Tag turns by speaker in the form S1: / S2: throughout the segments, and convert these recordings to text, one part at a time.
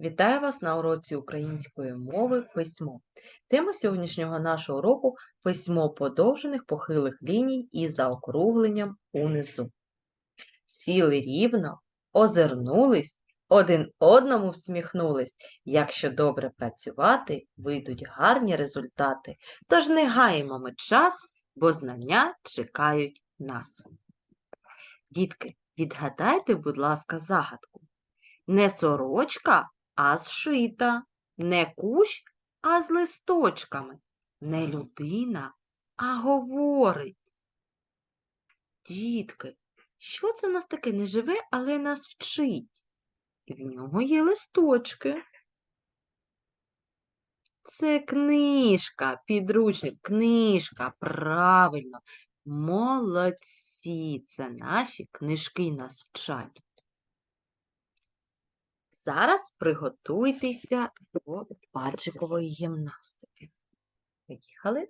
S1: Вітаю вас на уроці української мови письмо. Тема сьогоднішнього нашого уроку письмо подовжених похилих ліній із заокругленням унизу. Сіли рівно, озирнулись, один одному всміхнулись. Якщо добре працювати, вийдуть гарні результати. Тож не гаємо ми час, бо знання чекають нас. Дітки, відгадайте, будь ласка, загадку. Не сорочка, а зшита, не кущ, а з листочками, не людина, а говорить. Дітки, що це нас таке не живе, але нас вчить? І в нього є листочки. Це книжка, підручник, книжка, правильно. Молодці, це наші книжки нас вчать. Зараз приготуйтеся до пальчикової гімнастики. Поїхали.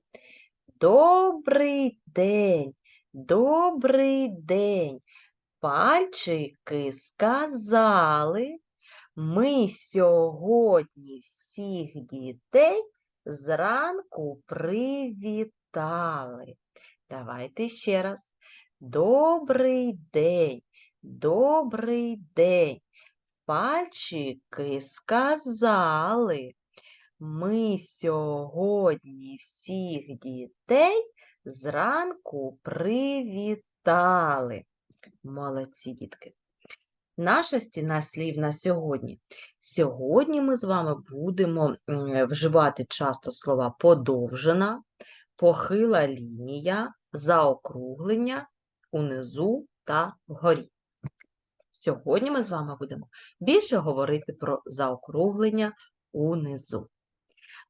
S1: Добрий день, добрий день. Пальчики сказали, ми сьогодні всіх дітей зранку привітали. Давайте ще раз. Добрий день, добрий день. Пальчики сказали, ми сьогодні всіх дітей зранку привітали. Молодці, дітки. Наша стіна слів на сьогодні. Сьогодні ми з вами будемо вживати часто слова подовжена, похила лінія, заокруглення унизу та вгорі. Сьогодні ми з вами будемо більше говорити про заокруглення унизу.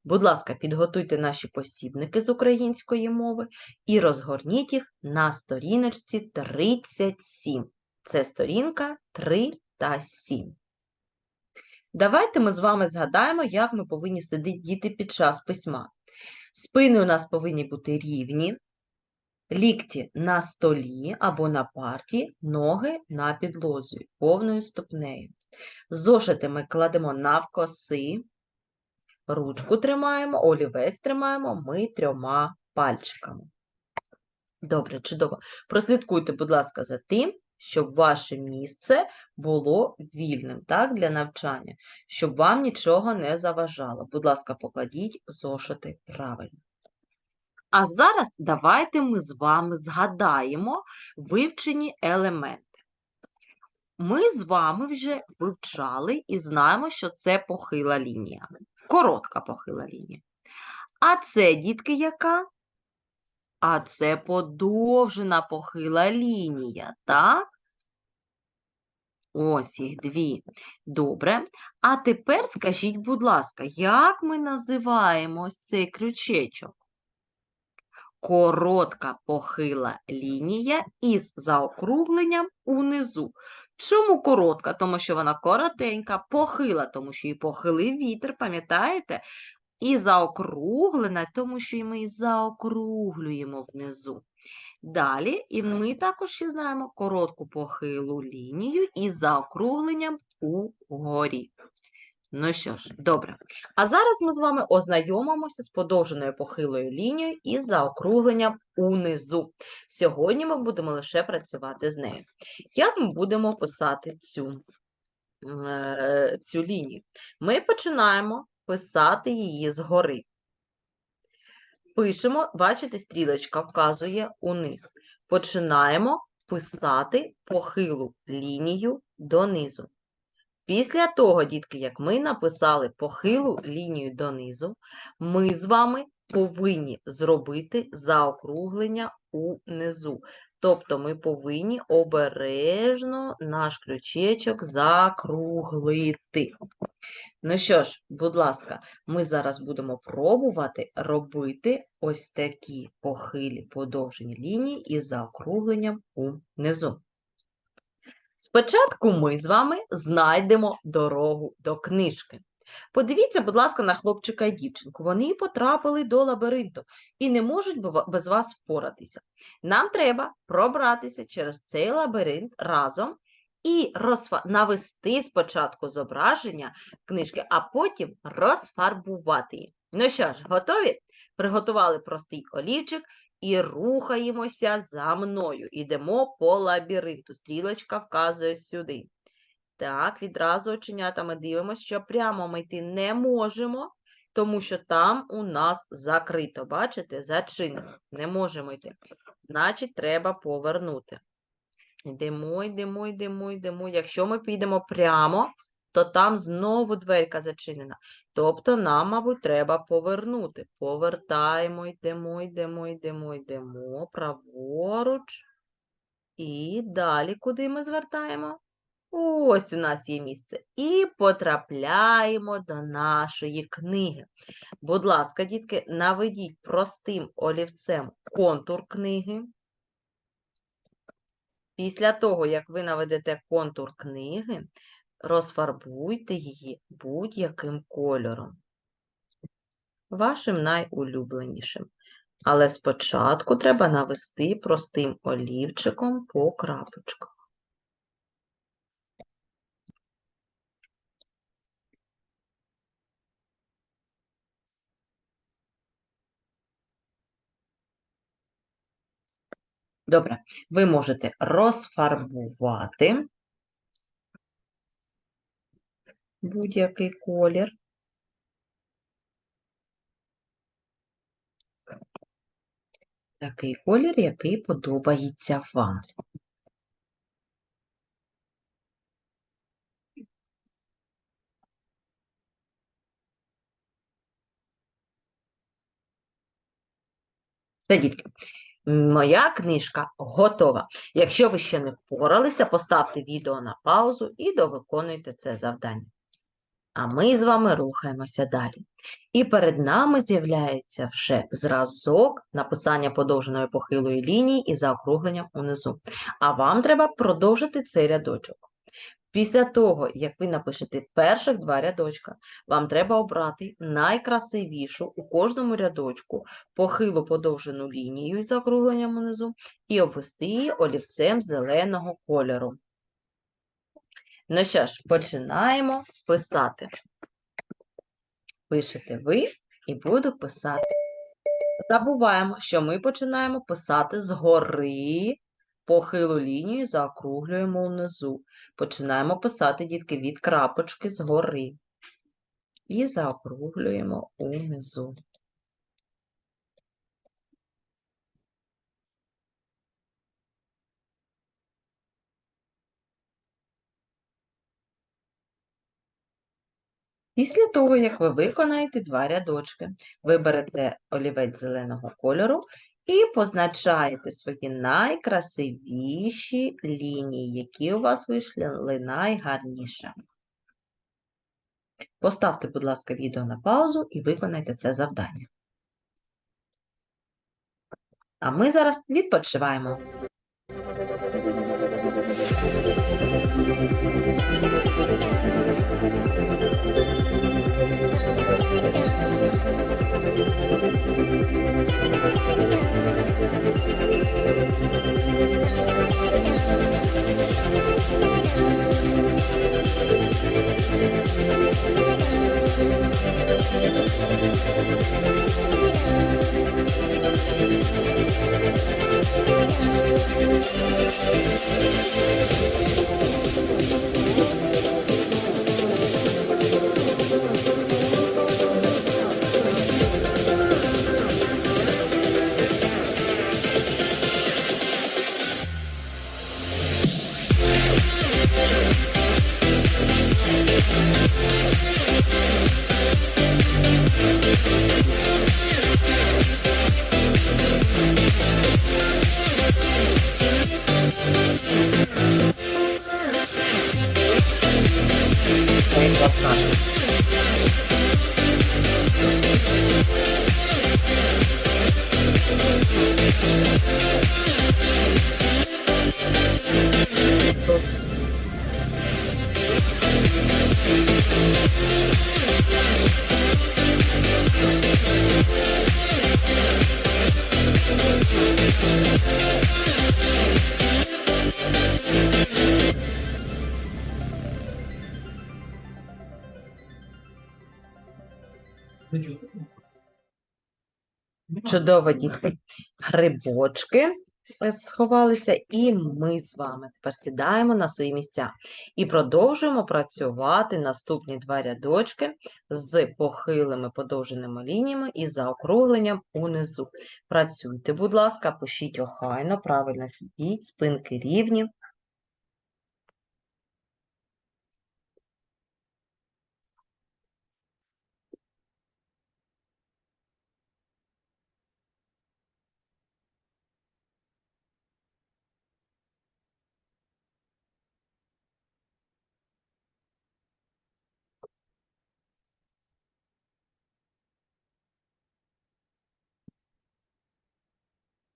S1: Будь ласка, підготуйте наші посібники з української мови і розгорніть їх на сторіночці 37. Це сторінка 3 та 7. Давайте ми з вами згадаємо, як ми повинні сидіти під час письма. Спини у нас повинні бути рівні, лікті на столі або на парті, ноги на підлозі, повною ступнею. Зошити ми кладемо навкоси, ручку тримаємо, олівець тримаємо ми трьома пальчиками. Добре, чудово. Прослідкуйте, будь ласка, за тим, щоб ваше місце було вільним так, для навчання, щоб вам нічого не заважало. Будь ласка, покладіть зошити правильно. А зараз давайте ми з вами згадаємо вивчені елементи. Ми з вами вже вивчали і знаємо, що це похила лінія. Коротка похила лінія. А це, дітки, яка? А це подовжена похила лінія, так? Ось їх дві. Добре. А тепер скажіть, будь ласка, як ми називаємо ось цей крючечок? Коротка похила лінія із заокругленням унизу. Чому коротка? Тому що вона коротенька, похила, тому що її похилив вітер, пам'ятаєте? І заокруглена, тому що ми її заокруглюємо внизу. Далі, і ми також ще знаємо коротку похилу лінію із заокругленням угорі. Ну що ж, добре. А зараз ми з вами ознайомимося з подовженою похилою лінією і заокругленням унизу. Сьогодні ми будемо лише працювати з нею. Як ми будемо писати цю, е, цю лінію? Ми починаємо писати її згори. Пишемо, бачите, стрілочка вказує униз. Починаємо писати похилу лінію донизу. Після того, дітки, як ми написали похилу лінію донизу, ми з вами повинні зробити заокруглення унизу. Тобто ми повинні обережно наш крючечок закруглити. Ну що ж, будь ласка, ми зараз будемо пробувати робити ось такі похилі подовжені лінії із заокругленням унизу. Спочатку ми з вами знайдемо дорогу до книжки. Подивіться, будь ласка, на хлопчика і дівчинку. Вони потрапили до лабіринту і не можуть без вас впоратися. Нам треба пробратися через цей лабіринт разом і розфа... навести спочатку зображення книжки, а потім розфарбувати її. Ну що ж, готові? Приготували простий олівчик і рухаємося за мною. Ідемо по лабіринту. Стрілочка вказує сюди. Так, відразу оченятами дивимося, що прямо ми йти не можемо, тому що там у нас закрито. Бачите, зачинено. Не можемо йти. Значить, треба повернути. Йдемо, йдемо, йдемо, йдемо. Якщо ми підемо прямо, то там знову дверка зачинена. Тобто нам, мабуть, треба повернути. Повертаємо, йдемо, йдемо, йдемо, йдемо, праворуч. І далі куди ми звертаємо? Ось у нас є місце. І потрапляємо до нашої книги. Будь ласка, дітки, наведіть простим олівцем контур книги. Після того, як ви наведете контур книги, розфарбуйте її будь-яким кольором. Вашим найулюбленішим. Але спочатку треба навести простим олівчиком по крапочках. Добре, ви можете розфарбувати будь-який колір. Такий колір, який подобається вам. Все, дітки, моя книжка готова. Якщо ви ще не впоралися, поставте відео на паузу і довиконуйте це завдання. А ми з вами рухаємося далі. І перед нами з'являється вже зразок написання подовженої похилої лінії і заокругленням унизу. А вам треба продовжити цей рядочок. Після того, як ви напишете перших два рядочка, вам треба обрати найкрасивішу у кожному рядочку похилу подовжену лінію із заокругленням унизу і обвести її олівцем зеленого кольору. Ну що ж, починаємо писати. Пишете ви і буду писати. Забуваємо, що ми починаємо писати згори похилу лінію заокруглюємо внизу. Починаємо писати, дітки, від крапочки згори. І заокруглюємо унизу. Після того, як ви виконаєте два рядочки, виберете олівець зеленого кольору і позначаєте свої найкрасивіші лінії, які у вас вийшли найгарніше. Поставте, будь ласка, відео на паузу і виконайте це завдання. А ми зараз відпочиваємо. Thank you. Чудово, дітки. Грибочки сховалися, і ми з вами тепер сідаємо на свої місця і продовжуємо працювати наступні два рядочки з похилими подовженими лініями і заокругленням унизу. Працюйте, будь ласка, пишіть охайно, правильно сидіть, спинки рівні.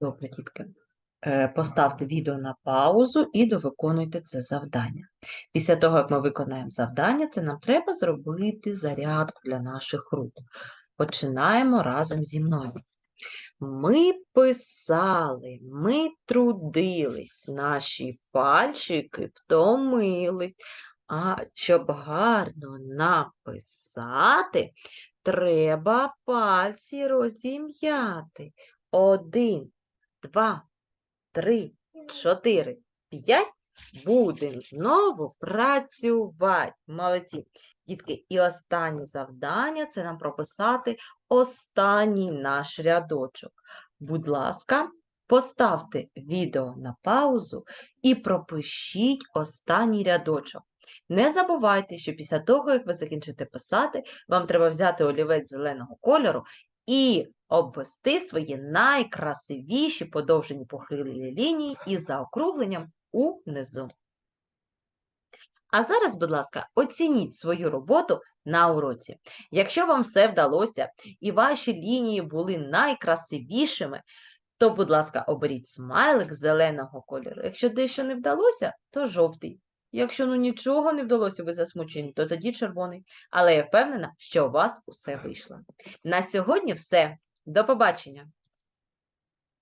S1: Добре, дітки. Е, Поставте відео на паузу і довиконуйте це завдання. Після того, як ми виконаємо завдання, це нам треба зробити зарядку для наших рук. Починаємо разом зі мною. Ми писали, ми трудились, наші пальчики втомились. А щоб гарно написати, треба пальці розім'яти. Один, два, три, чотири, п'ять. Будемо знову працювати. Молодці. Дітки, і останнє завдання це нам прописати останній наш рядочок. Будь ласка, поставте відео на паузу і пропишіть останній рядочок. Не забувайте, що після того, як ви закінчите писати, вам треба взяти олівець зеленого кольору і обвести свої найкрасивіші подовжені похилі лінії із заокругленням унизу. А зараз, будь ласка, оцініть свою роботу на уроці. Якщо вам все вдалося і ваші лінії були найкрасивішими, то, будь ласка, оберіть смайлик зеленого кольору. Якщо дещо не вдалося, то жовтий. Якщо ну нічого не вдалося, ви засмучені, то тоді червоний. Але я впевнена, що у вас усе вийшло. На сьогодні все. До побачення!